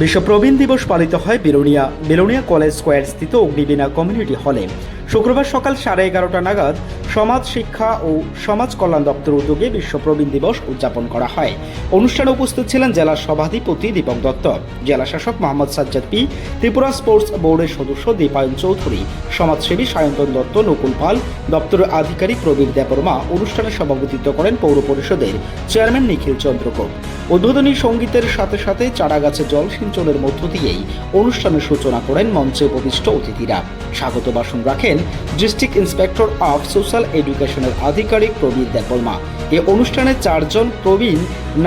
বিশ্ব প্রবীণ দিবস পালিত হয় বেলোনিয়া বেলোনিয়া কলেজ স্কোয়ার স্থিত অগ্নিবীণা কমিউনিটি হলে। শুক্রবার সকাল সাড়ে এগারোটা নাগাদ সমাজ শিক্ষা ও সমাজ কল্যাণ দপ্তর উদ্যোগে বিশ্ব প্রবীণ দিবস উদযাপন করা হয়। অনুষ্ঠানে উপস্থিত ছিলেন জেলার সভাধিপতি দীপক দত্ত, জেলা শাসক মোহাম্মদ সাজ্জাদ পি, ত্রিপুরা স্পোর্টস বোর্ডের সদস্য দীপায়ন চৌধুরী, সমাজসেবী সায়ন্তন দত্ত, নকুল পাল দপ্তরের আধিকারিক প্রবীর দেববর্মা অনুষ্ঠানে সভাপতিত্ব করেন পৌর পরিষদের চেয়ারম্যান নিখিল চন্দ্রকোপ উদ্বোধনী সঙ্গীতের সাথে সাথে চারাগাছে জল সিঞ্চনের মধ্য দিয়েই অনুষ্ঠানের সূচনা করেন মঞ্চে উপবিষ্ট অতিথিরা। স্বাগত ভাষণ রাখেন ডিস্ট্রিক্ট ইন্সপেক্টর অফ সোশ্যাল এডুকেশনের আধিকারিক প্রবীর দেববর্মা। এ অনুষ্ঠানে চারজন প্রবীণ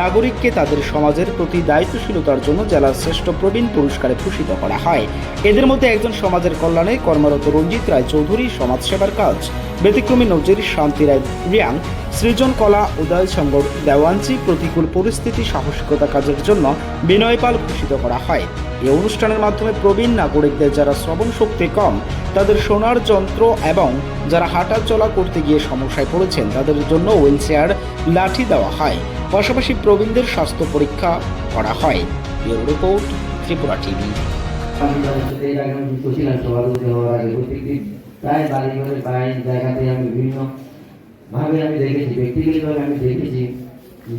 নাগরিককে তাদের সমাজের প্রতি দায়িত্বশীলতার জন্য জেলার শ্রেষ্ঠ প্রবীণ পুরস্কারে ভূষিত করা হয়। এদের মধ্যে একজন সমাজের কল্যাণে কর্মরত রঞ্জিত রায় চৌধুরী সমাজসেবার কাজ, ব্যতিক্রমী নজির শান্তি রায় রিয়াং, সৃজন কলা, উদয় সংগর দেওয়ানজি, প্রতিকূল পরিস্থিতি, সাহসিকতা কাজের জন্য বিনয় পাল ভূষিত করা হয়। এই অনুষ্ঠানের মাধ্যমে প্রবীণ নাগরিকদের যারা শ্রবণ শক্তি কম তাদের শোনার যন্ত্র এবং যারা হাঁটা চলা করতে গিয়ে সমস্যায় পড়েছেন, তাদের জন্য হুইল চেয়ার লাঠি দেওয়া হয়। পাশাপাশি প্রবীণদের স্বাস্থ্য পরীক্ষা করা হয়। Report, Tripura TV. প্রায় বাড়ি ঘরে প্রায় জায়গাতে আমি বিভিন্ন ভাবে আমি দেখেছি, ব্যক্তিগতভাবে আমি দেখেছি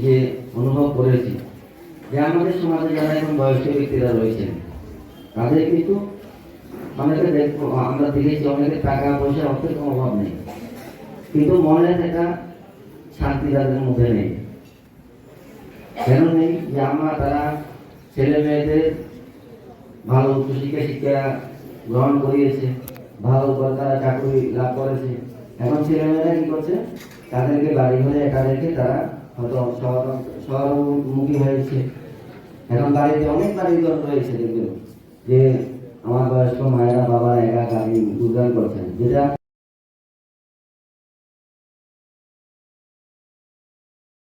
যে অনুভব করেছি যে আমাদের সমাজে যারা এখন বয়স্ক ব্যক্তিরা রয়েছেন, তাদের কিন্তু অনেকে দেখব আমরা দেখেছি অনেকে টাকা পয়সা, অর্থের কোনো অভাব নেই। কিন্তু মনের একটা শান্তি তাদের মধ্যে নেই। কেন নেই? যে আমরা তারা ছেলে মেয়েদের ভালো উচ্চশিক্ষা, শিক্ষা গ্রহণ করিয়েছে, ভালো তারা চাকরি লাভ করেছে। এখন ছেলেমেয়েরা কি করছে? তাদেরকে বাড়ি ঘরে একা রেখে তারা হয়তো শহর, শহরমুখী হয়েছে। এখন বাড়িতে অনেক বাড়ি ঘর রয়েছে দেখবেন, যে আমার বয়স্ক মায়েরা বাবা একা গাড়ি উদ্যান করছেন। যেটা